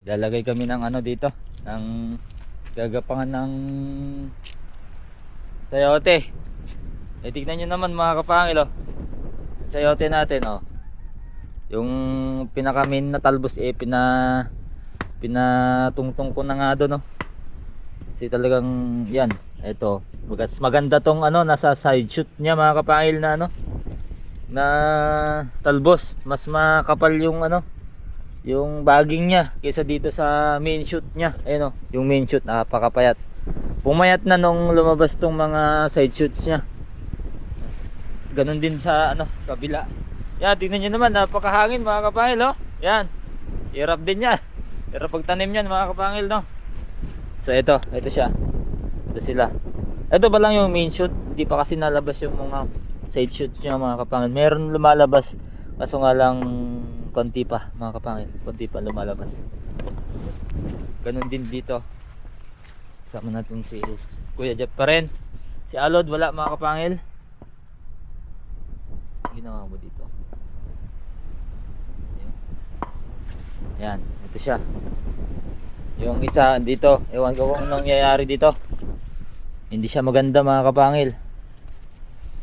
Lalagay kami ng ano dito, ng gagapangan ng sayote. Eh tignan nyo naman mga kapangil oh. Sayote natin oh. Yung pinaka main na talbos eh pina pinatungtong ko na nga doon oh. Kasi talagang yan. Mas maganda tong ano nasa side shoot niya mga kapangil na ano na talbos. Mas makapal yung ano yung bagging niya kaysa dito sa main shoot niya. Ayun oh, yung main shoot napakapayat. Pumayat na nung lumabas tong mga side shoots niya. Ganon din sa ano, kabila. Yan, tingnan niyo naman, napakahangin mga kapangil, oh. Yan. Hirap din yan. Hirap pagtanim yan mga kapangil, no. So ito, ito siya. Ito sila. Ito ba lang yung main shoot? Hindi pa kasi nalabas yung mga side shoots niya mga kapangil. Meron lumalabas. Kaso nga lang konti pa mga kapangil. Konti pa lumalabas. Ganon din dito. Kasama natin si Kuya Jeff pa rin. Si Alod wala mga kapangil. Ginawa mo dito. Yan, ito siya. Yung isa dito, ewan ko kung nangyayari dito. Hindi siya maganda mga kapangil.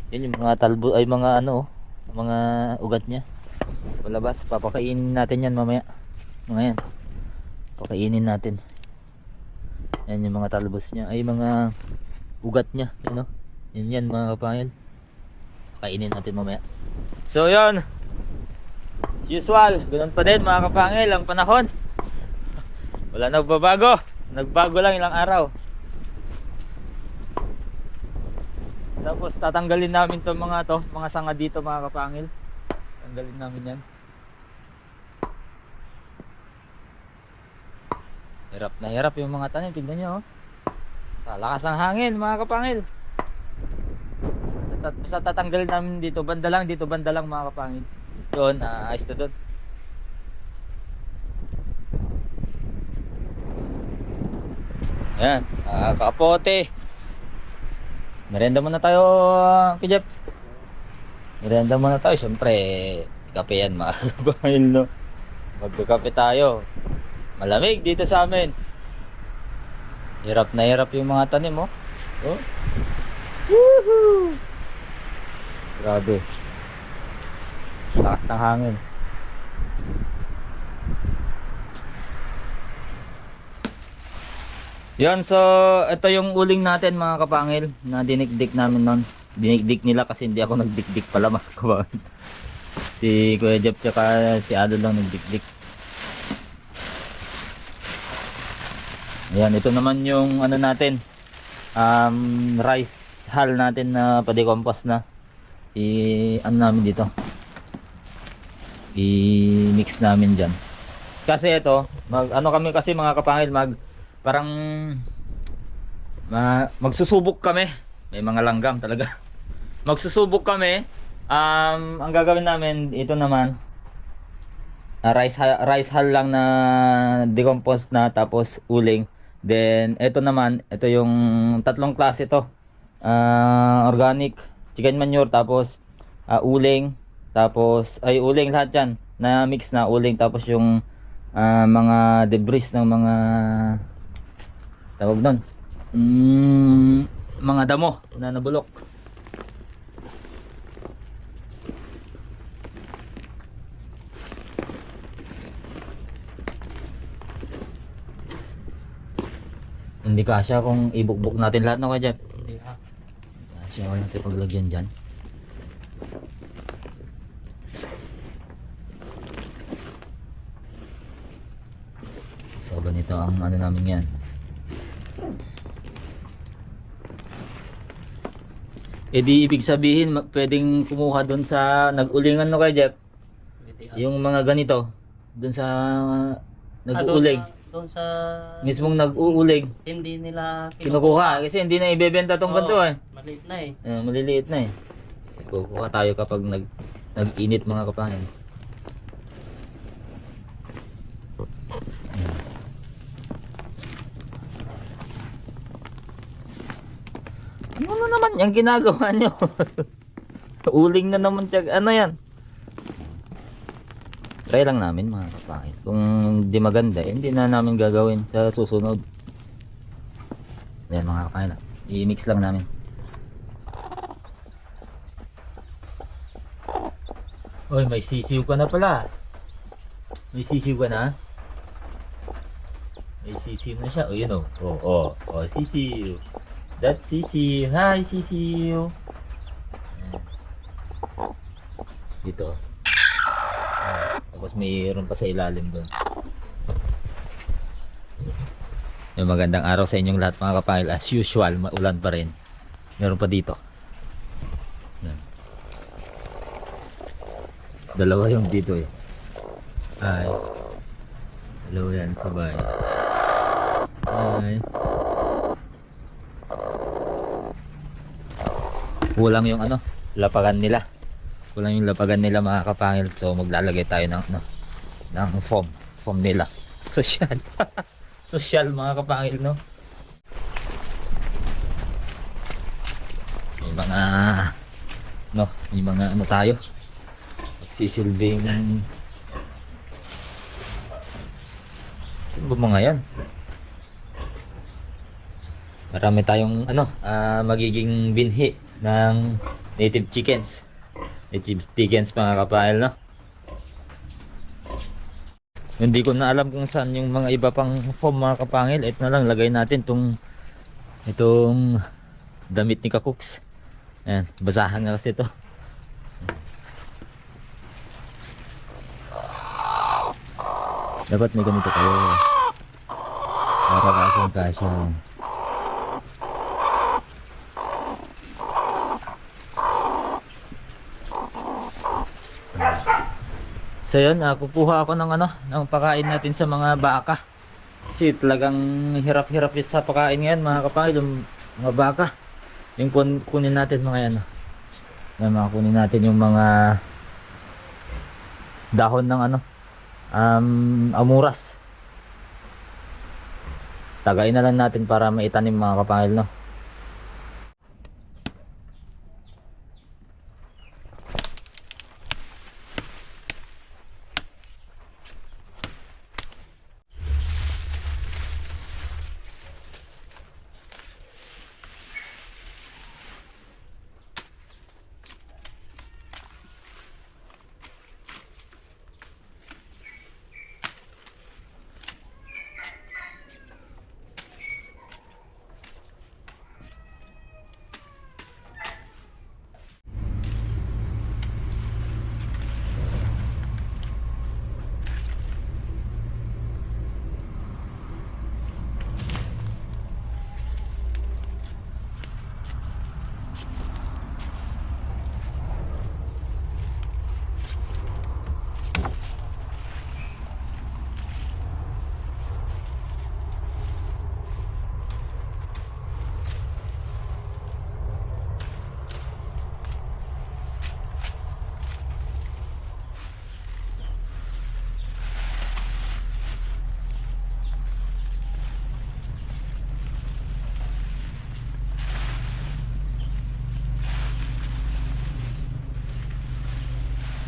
Yan yung mga talbo ay mga ano, oh, mga ugat niya. Palabas, papakainin natin yan mamaya. Mga yan. Pakainin natin. Yan yung mga talbos niya, ay mga ugat niya, you know. Yan yan mga kapangil. Pakainin natin mamaya. So yun. Usual, ganun pa din mga kapangil ang panahon. Wala nagbabago. Nagbago lang ilang araw. Tapos tatanggalin namin to mga to, mga sanga dito mga kapangil. Tanggalin namin yan. Hirap na hirap yung mga tanim, tignan nyo oh. Sa lakas ng hangin mga kapangil. Sa, sa tatanggalin namin dito, banda lang dito, banda lang mga kapangil. Doon, ah, ayos na doon. Yan, ah, kapote. Merenda muna tayo, Kijep. Merenda muna tayo. Siyempre, kape yan kapangil, no? Magkakape tayo. Malamig dito sa amin. Hirap na hirap yung mga tanim, oh. Oh. Woohoo! Grabe. Lakas ng hangin. Yan, so ito yung uling natin mga kapangil na dinikdik namin nun. Dinikdik nila kasi hindi ako nagdikdik pala mga kapangil. Si Kuya Jeff tsaka si Ado lang nagdikdik. Ayan, ito naman yung ano natin. Um, rice hull natin na pa-decompose na. I ano namin dito. I-mix namin diyan. Kasi ito, mag ano kami kasi mga kapangil mag parang ma, magsusubok kami. May mga langgam talaga. Magsusubok kami. Um, ang gagawin namin ito naman ah, rice rice hull lang na decomposed na tapos uling. Then ito naman, ito yung tatlong klase to. Ah, organic chicken manure tapos ah, uling tapos ay uling lahat 'yan na mix na uling tapos yung ah, mga debris ng mga tawag nun. Mm, mga damo na nabulok. Hindi kasya kung ibukbuk natin lahat no kaya Jeff Hindi ha. kasya wala natin paglagyan dyan. So ganito ang ano namin yan E di ibig sabihin pwedeng kumuha doon sa nag-ulingan no kay Jeff yung mga ganito doon sa Ah, nag-uuling doon sa- mismong nag-uuling Hindi nila kinukuha kasi hindi na ibebenta tong Oo, ganito eh Maliit na eh. Eh, maliliit na eh. Kukuha tayo kapag nag nag-init mga kapanin. Ano na naman yung ginagawa nyo? Uling na naman tiyag. Ano yan? Try lang namin mga kapangil. Kung hindi maganda, eh, hindi na namin gagawin sa susunod. Yan mga kapangil. ah. I-mix lang namin. Oy, may sisiw ka na pala. May sisiw ka na? May sisiw na siya. O, yun o. O, o. O, sisiw. That's sisiw. Hi. Ayan. Dito. Ah, tapos mayroon pa sa ilalim doon. Yung magandang araw sa inyong lahat mga kapahil. As usual, maulan pa rin. Meron pa dito. Yan. Dalawa yung dito eh. Ay. Dalawa yan sabay. Ay. Kulang yung ano, lapagan nila. Kulang yung lapagan nila mga kapangil. So maglalagay tayo ng ano, ng foam. Foam nila. Social. Social mga kapangil no. May mga no, may mga ano tayo. Sisilbing Sino ba mga yan? Marami tayong ano, ah, magiging binhi ng native chickens. Native chickens mga kapail, no? Hindi ko na alam kung saan yung mga iba pang foam mga kapangil. Ito na lang, lagay natin tong itong damit ni Kakuks. Ayan, basahan na kasi ito. Dapat may ganito kayo. Para kasang kasya. So yun, ah, kukuha ako ng ano, ng pakain natin sa mga baka. Kasi talagang hirap-hirap sa pakain ngayon mga kapatid, yung mga baka. Yung kun kunin natin mga yan. ah. Yan, mga kunin natin yung mga dahon ng ano, um, amuras. Tagayin na lang natin para maitanim mga kapangil, no?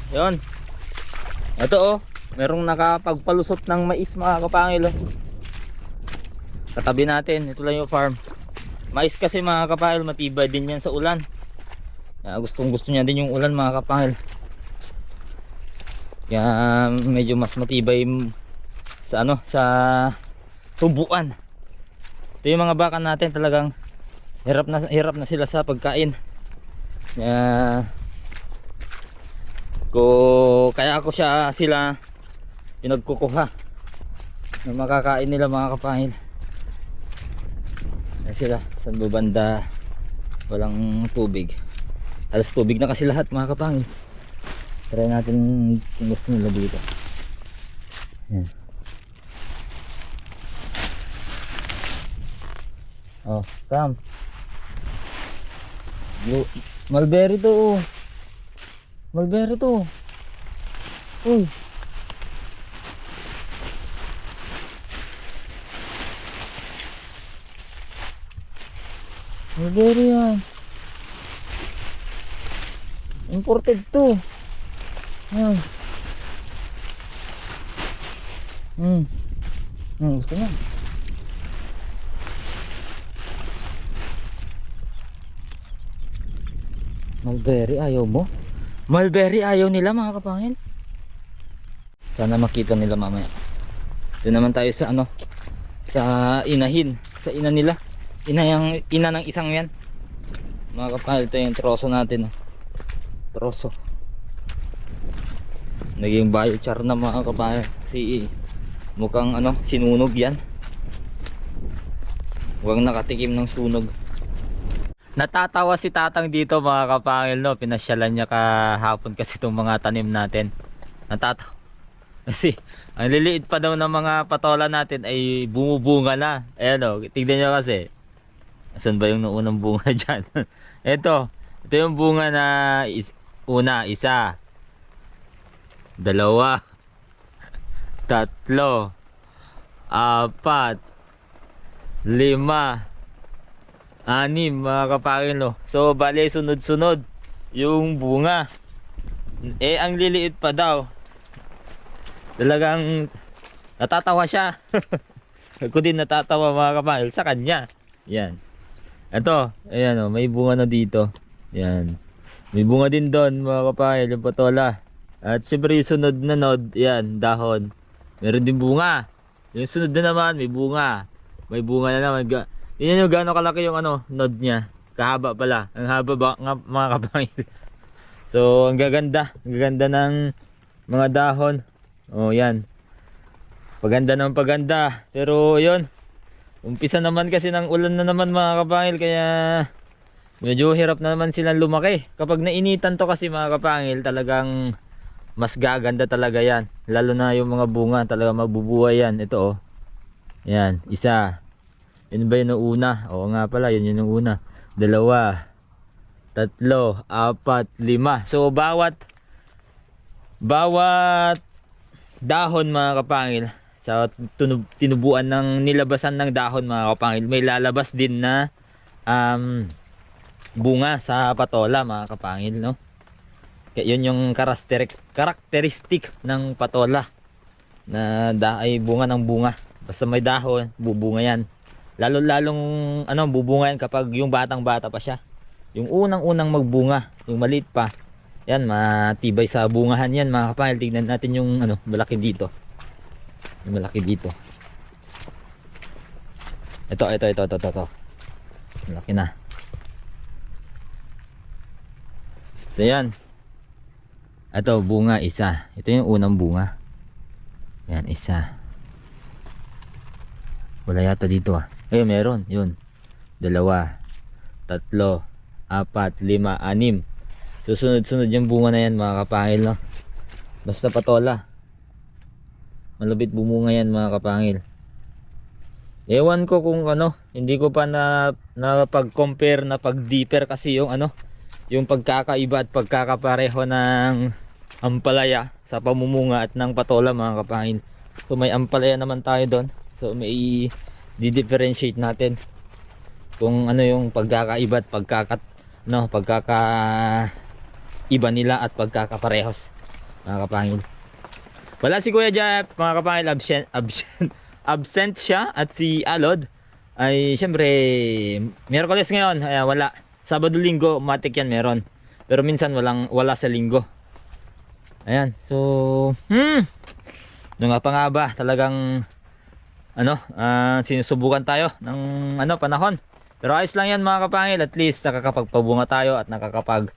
Yon. Ito oh, merong nakapagpalusot ng mais mga kapangil oh. Katabi natin, ito lang yung farm. Mais kasi mga kapangil, matibay din yan sa ulan. Kaya gustong gusto niya din yung ulan mga kapangil. Kaya medyo mas matibay sa ano, sa tubuan. Ito yung mga baka natin talagang hirap na hirap na sila sa pagkain. Kaya ko kaya ako siya sila pinagkukuha na makakain nila mga kapangil Ayan sila sa banda walang tubig. Alas tubig na kasi lahat mga kapangil try natin kung gusto nila dito. Ayan. oh come. Blue, mulberry to oh Mulberry to. Uy. Mulberry yan. Imported to. Yan. Hmm. Hmm, gusto niya. Mulberry ayaw mo? Mulberry ayaw nila mga kapangil. Sana makita nila mamaya. Doon naman tayo sa ano sa inahin, sa ina nila. Ina yung ina ng isang yan. Mga kapangil, ito yung troso natin. Oh. Troso. Naging biochar na mga kapangil. Si mukhang ano, sinunog yan. Huwag nakatikim ng sunog. Natatawa si Tatang dito mga kapangil no. Pinasyalan niya kahapon kasi itong mga tanim natin. Natatawa. Kasi ang liliit pa daw ng mga patola natin ay bumubunga na. Ayan o, tignan nyo kasi. Asan ba yung naunang bunga dyan? ito, ito yung bunga na is, una, isa. Dalawa. Tatlo. Apat. Lima anim mga kapangilo. So bale sunod-sunod yung bunga. Eh ang liliit pa daw. Talagang natatawa siya. Ako din natatawa mga kapangil sa kanya. Yan. Ito, ayan oh, may bunga na dito. Yan. May bunga din doon mga kapangil yung patola. At syempre yung sunod na nod, yan, dahon. Meron din bunga. Yung sunod na naman, may bunga. May bunga na naman. Ga- Tingnan nyo gaano kalaki yung ano, node niya. Kahaba pala. Ang haba ba nga, mga kapangil. So, ang gaganda. Ang gaganda ng mga dahon. Oh, yan. Paganda ng paganda. Pero, yun. Umpisa naman kasi ng ulan na naman mga kapangil. Kaya, medyo hirap na naman silang lumaki. Kapag nainitan to kasi mga kapangil, talagang mas gaganda talaga yan. Lalo na yung mga bunga, talaga mabubuhay yan. Ito oh. Yan, isa. Yun ba yun yung una? Oo nga pala, yun yun yung una. Dalawa, tatlo, apat, lima. So bawat bawat dahon mga kapangil sa tunub, tinubuan ng nilabasan ng dahon mga kapangil may lalabas din na um, bunga sa patola mga kapangil no kaya yun yung karakteristik karakteristik ng patola na da ay bunga ng bunga basta may dahon bubunga yan lalo lalong ano bubunga yan kapag yung batang bata pa siya. Yung unang unang magbunga yung maliit pa. Yan matibay sa bungahan yan mga kapangil tignan natin yung ano malaki dito. Yung malaki dito. Ito ito ito ito ito, ito. malaki na. So yan. Ito bunga isa. Ito yung unang bunga. Yan isa. Wala yata dito ah ayun meron. Yun. Dalawa. Tatlo. Apat. Lima. Anim. Susunod-sunod yung bunga na yan mga kapangil no? Basta patola. Malupit bumunga yan mga kapangil. Ewan ko kung ano. Hindi ko pa na napag-compare na pag-deeper kasi yung ano yung pagkakaiba at pagkakapareho ng ampalaya sa pamumunga at ng patola mga kapangil. So may ampalaya naman tayo doon. So may di-differentiate natin kung ano yung pagkakaiba at pagkakat no pagkaka iba nila at pagkakaparehos mga kapangil. Wala si Kuya Jeff mga kapangil. Absent absent absent siya at si Alod ay syempre Miyerkules ngayon. Ay wala. Sabado linggo matik yan meron. Pero minsan walang wala sa linggo. Ayan so hmm. Ano nga pa nga ba? Talagang ano? Ah, sinusubukan tayo ng ano panahon. Pero ayos lang yan mga kapangil. At least nakakapagpabunga tayo at nakakapag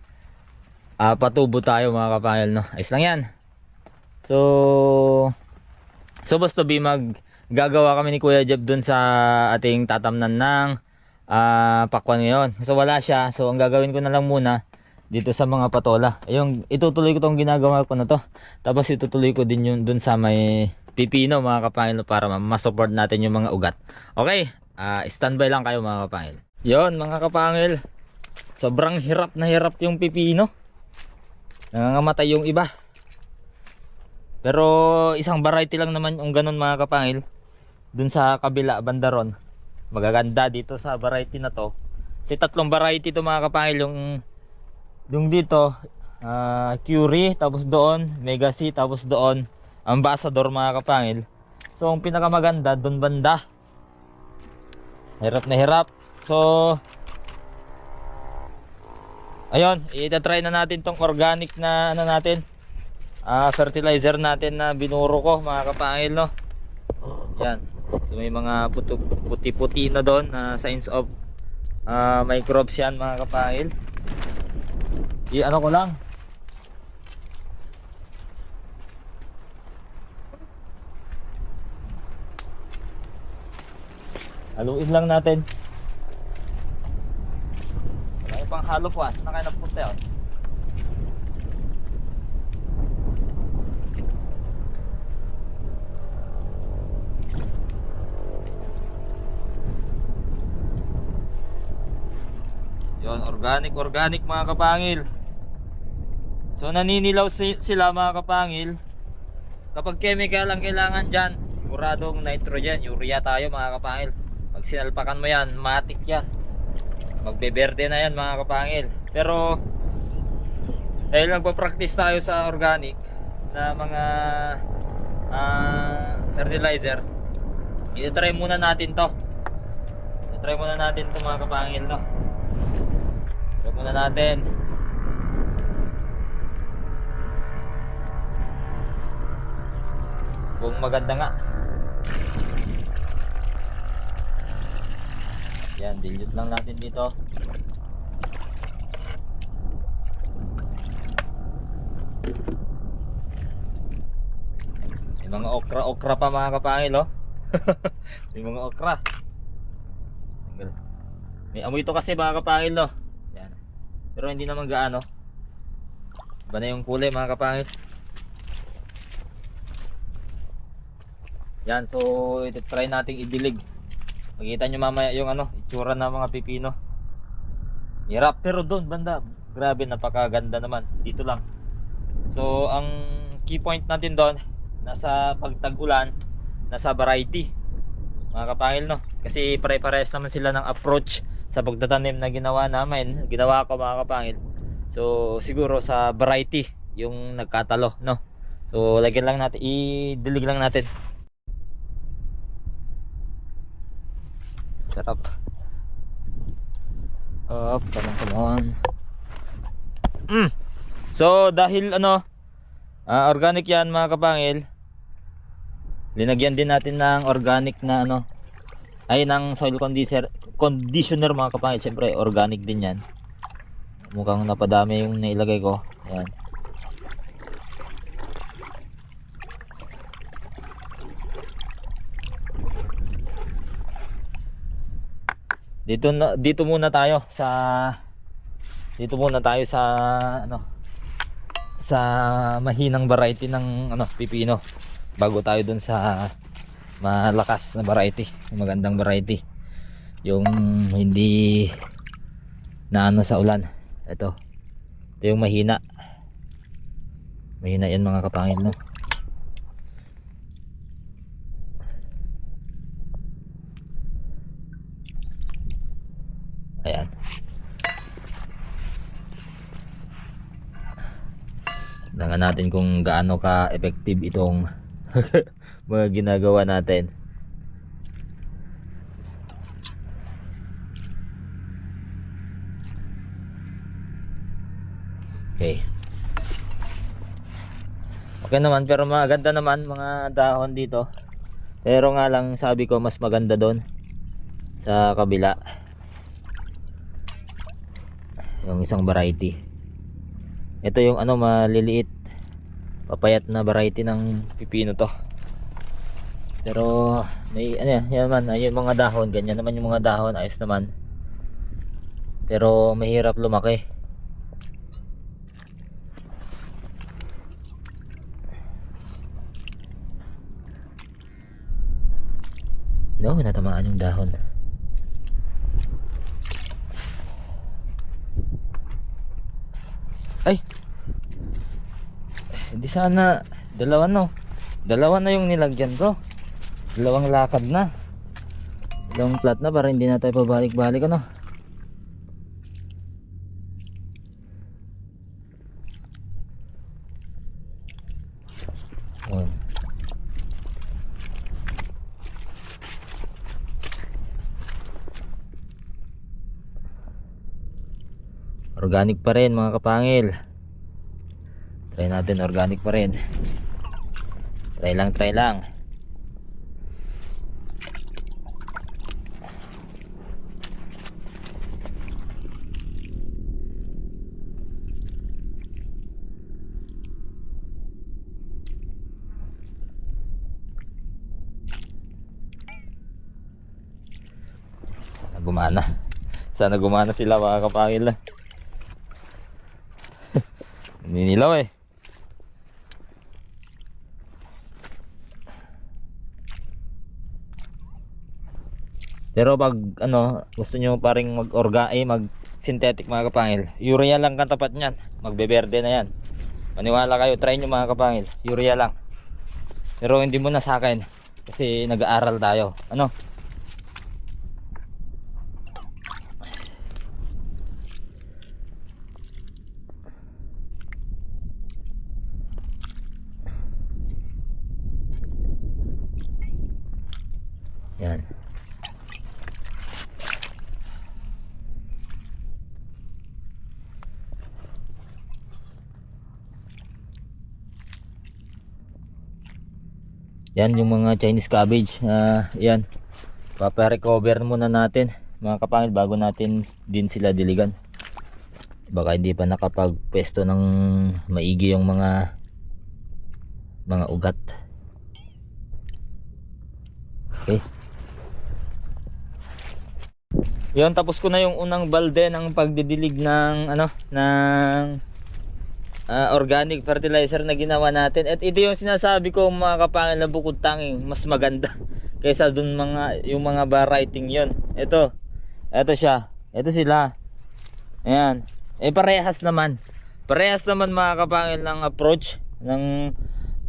ah, patubo tayo mga kapangil no? Ayos lang yan. So so basta be mag gagawa kami ni Kuya Jeb dun sa ating tatamnan ng ah, pakwan ngayon. So wala siya. So ang gagawin ko na lang muna dito sa mga patola. Yung itutuloy ko tong ginagawa ko na to. Tapos itutuloy ko din yung dun sa may pipino mga kapangil para ma- ma-support natin yung mga ugat. Okay ah, standby lang kayo mga kapangil. Yon mga kapangil. Sobrang hirap na hirap yung pipino. Nangangamatay yung iba. Pero isang variety lang naman yung ganun mga kapangil. Dun sa kabila bandaron. Magaganda dito sa variety na to. Kasi tatlong variety to mga kapangil. Yung yung dito ah, Curie tapos doon Mega C tapos doon Ambassador mga kapangil So ang pinakamaganda doon banda. Hirap na hirap. So Ayun, i-try na natin tong organic na ano natin. Ah, fertilizer natin na binuro ko mga kapangil no. Yan. So may mga puti-puti na doon na signs of ah, microbes yan mga kapangil. I ano ko lang. Haluin lang natin. May pang halo po, ah. saan na kayo napunta yun? Yon, organic, organic mga kapangil. So naninilaw si- sila mga kapangil. Kapag chemical ang kailangan dyan, siguradong nitrogen, urea tayo mga kapangil. Pag sinalpakan mo yan, matik yan. Magbeberde na yan mga kapangil. Pero dahil nagpa-practice tayo sa organic na mga ah, fertilizer, i-try muna natin to. I-try muna natin to mga kapangil no. Try muna natin. Kung maganda nga. Yan, dilute lang natin dito. May mga okra-okra pa mga kapangil, oh. May mga okra. May amoy ito kasi mga kapangil, no. Yan. Pero hindi naman gaano. Iba na yung kulay mga kapangil. Yan, so ito try nating idilig. Makita nyo mamaya yung ano, itsura ng mga pipino. Hirap pero doon banda, grabe napakaganda naman. Dito lang. So ang key point natin doon nasa pagtag-ulan, nasa variety. Mga kapangil no. Kasi pare-parehas naman sila ng approach sa pagtatanim na ginawa namin, ginawa ko mga kapangil. So siguro sa variety yung nagkatalo no. So lagyan lang natin, i-dilig lang natin. Sarap. Up, come on. Mm. So, dahil ano, ah, organic yan mga kapangil, linagyan din natin ng organic na ano, ay ng soil conditioner, conditioner mga kapangil. Siyempre, organic din yan. Mukhang napadami yung nailagay ko. Ayan. Dito na dito muna tayo sa dito muna tayo sa ano sa mahinang variety ng ano pipino bago tayo dun sa malakas na variety, magandang variety. Yung hindi na ano sa ulan. Ito. Ito yung mahina. Mahina yan mga kapangil no. Ayan. Tingnan natin kung gaano ka effective itong mga ginagawa natin. Okay. Okay naman pero maganda naman mga dahon dito. Pero nga lang sabi ko mas maganda doon sa kabila yung isang variety. Ito yung ano maliliit papayat na variety ng pipino to. Pero may ano yan, man ayun mga dahon ganyan naman yung mga dahon ayos naman. Pero mahirap lumaki. No natamaan yung dahon Ay. Hindi sana dalawa no. Dalawa na yung nilagyan ko. Dalawang lakad na. Dalawang plat na para hindi na tayo pabalik-balik ano. Ayan. Organic pa rin mga kapangil. Try natin organic pa rin. Try lang, try lang. Gumana. Sana gumana sila mga kapangil. Ninilaw eh. Pero pag ano, gusto nyo paring mag-orga, eh, mag synthetic mga kapangil. Urea lang katapat niyan. Magbeberde na yan. Maniwala kayo, try nyo mga kapangil. Urea lang. Pero hindi mo na sa akin. Kasi nag-aaral tayo. Ano? Yan. Yan yung mga Chinese cabbage. Ah, yan. Papa-recover muna natin mga kapangil bago natin din sila diligan. Baka hindi pa nakapagpesto ng maigi yung mga mga ugat. Okay. Yun, tapos ko na yung unang balde ng pagdidilig ng ano, ng ah, organic fertilizer na ginawa natin. At ito yung sinasabi ko mga kapangil na bukod tanging mas maganda kaysa dun mga yung mga variety yon. Ito. Ito siya. Ito sila. Ayan. Eh parehas naman. Parehas naman mga kapangil ng approach ng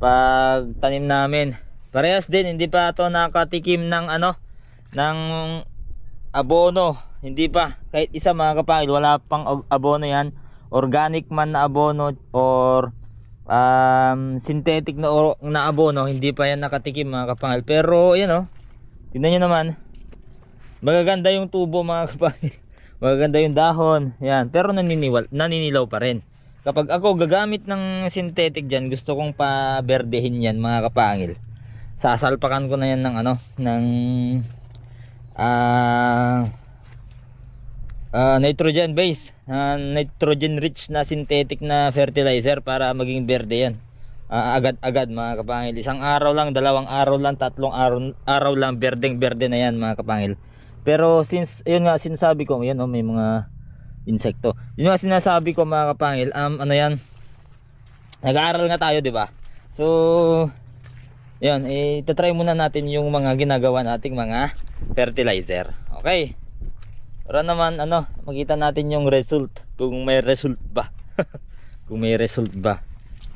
pagtanim namin. Parehas din hindi pa ito nakatikim ng ano ng abono. Hindi pa. Kahit isa mga kapangil wala pang abono yan organic man na abono or um, synthetic na, or- na abono, hindi pa yan nakatikim mga kapangil. Pero yan oh, tignan nyo naman, magaganda yung tubo mga kapangil. magaganda yung dahon, yan. Pero naniniwal, naninilaw pa rin. Kapag ako gagamit ng synthetic dyan, gusto kong paberdehin yan mga kapangil. Sasalpakan ko na yan ng ano, ng ah Ah, nitrogen base, ah, nitrogen rich na synthetic na fertilizer para maging berde yan. Ah, agad-agad mga kapangil. Isang araw lang, dalawang araw lang, tatlong araw, araw lang, berdeng berde na yan mga kapangil. Pero since, yun nga sinasabi ko, yan oh, may mga insekto. Yun nga sinasabi ko mga kapangil, um, ano yan, nag-aaral nga tayo, di ba? So, yan, eh, itatry muna natin yung mga ginagawa nating mga fertilizer. Okay? Para naman ano, makita natin yung result kung may result ba. kung may result ba.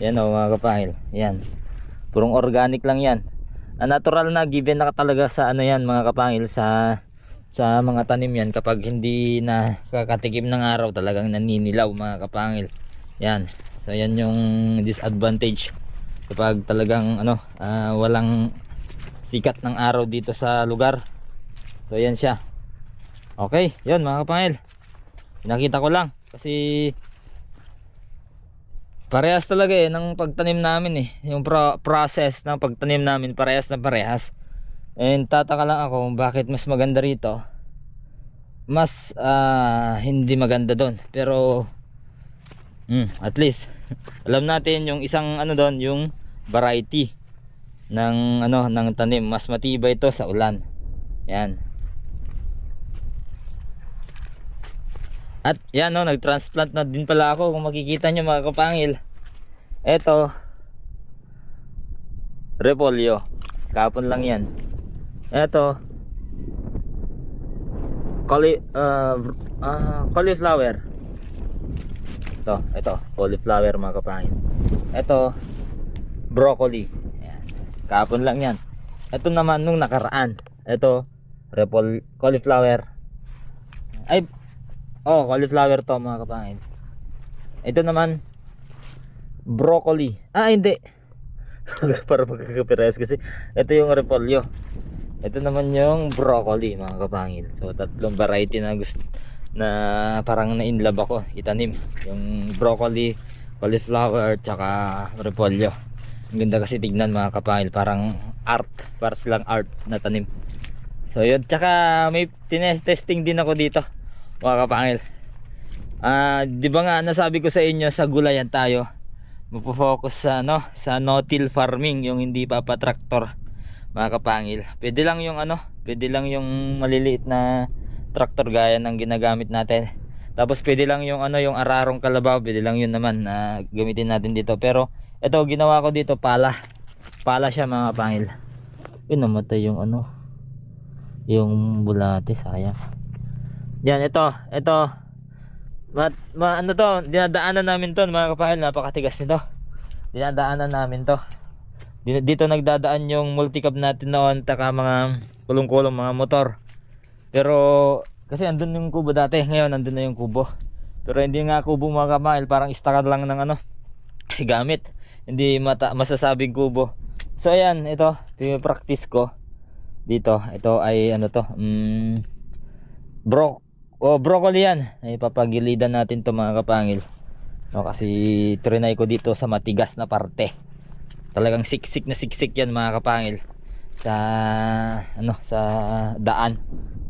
Yan o mga kapangil. Yan. Purong organic lang yan. Ah, natural na given na talaga sa ano yan mga kapangil sa sa mga tanim yan kapag hindi na kakatikim ng araw talagang naninilaw mga kapangil. Yan. So yan yung disadvantage kapag talagang ano ah, walang sikat ng araw dito sa lugar. So yan siya. Okay, yun mga kapangil. Nakita ko lang kasi parehas talaga eh ng pagtanim namin eh. Yung pro- process ng pagtanim namin parehas na parehas. And tataka lang ako kung bakit mas maganda rito. Mas ah, hindi maganda doon. Pero mm, at least alam natin yung isang ano doon, yung variety ng ano ng tanim mas matibay ito sa ulan. Yan. At yan no, nag-transplant na din pala ako kung makikita nyo mga kapangil. Eto, repolyo. Kapon lang yan. Eto, cauli, uh, uh, cauliflower. Ito, ito, cauliflower mga kapangil. Ito, broccoli. Yan. Kapon lang yan. Ito naman nung nakaraan. Ito, repol, cauliflower. Ay, Oh, cauliflower to mga kapangin. Ito naman broccoli. Ah, hindi. Para magkakapires kasi ito yung repolyo. Ito naman yung broccoli mga kapangil. So tatlong variety na gusto na parang na-inlove ako itanim. Yung broccoli, cauliflower, tsaka repolyo. Ang ganda kasi tignan mga kapangil, parang art, para silang art na tanim. So yun, tsaka may tinest-testing din ako dito mga kapangil. Ah, di ba nga nasabi ko sa inyo sa gulayan tayo. Magpo-focus sa ano, sa no-till farming, yung hindi pa pa-tractor mga kapangil. Pwede lang yung ano, pwede lang yung maliliit na tractor gaya ng ginagamit natin. Tapos pwede lang yung ano, yung ararong kalabaw, pwede lang yun naman na gamitin natin dito. Pero ito ginawa ko dito pala. Pala siya mga kapangil. Yun namatay yung ano, yung bulate sayang. Yan ito, ito. Ma, ma ano to, dinadaanan namin to mga kapahil, napakatigas nito. Dinadaanan namin to. Di- Dito nagdadaan yung multicab natin noon, taka mga kulong-kulong mga motor. Pero kasi andun yung kubo dati, ngayon andun na yung kubo. Pero hindi nga kubo mga kapahil, parang istakad lang ng ano, gamit. Hindi mata masasabing kubo. So ayan, ito, practice ko dito. Ito ay ano to, mm, bro, oh, broccoli yan. Ay papagilidan natin to mga kapangil. No, kasi trinay ko dito sa matigas na parte. Talagang siksik na siksik yan mga kapangil. Sa ano sa daan.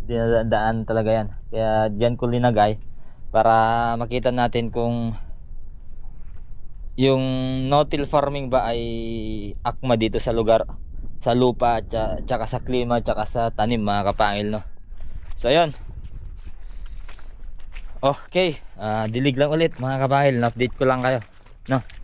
Dinadaan talaga yan. Kaya diyan ko linagay para makita natin kung yung no-till farming ba ay akma dito sa lugar sa lupa tsaka sa klima tsaka sa tanim mga kapangil no so ayun okay ah, dilig lang ulit mga kapangil na update ko lang kayo. No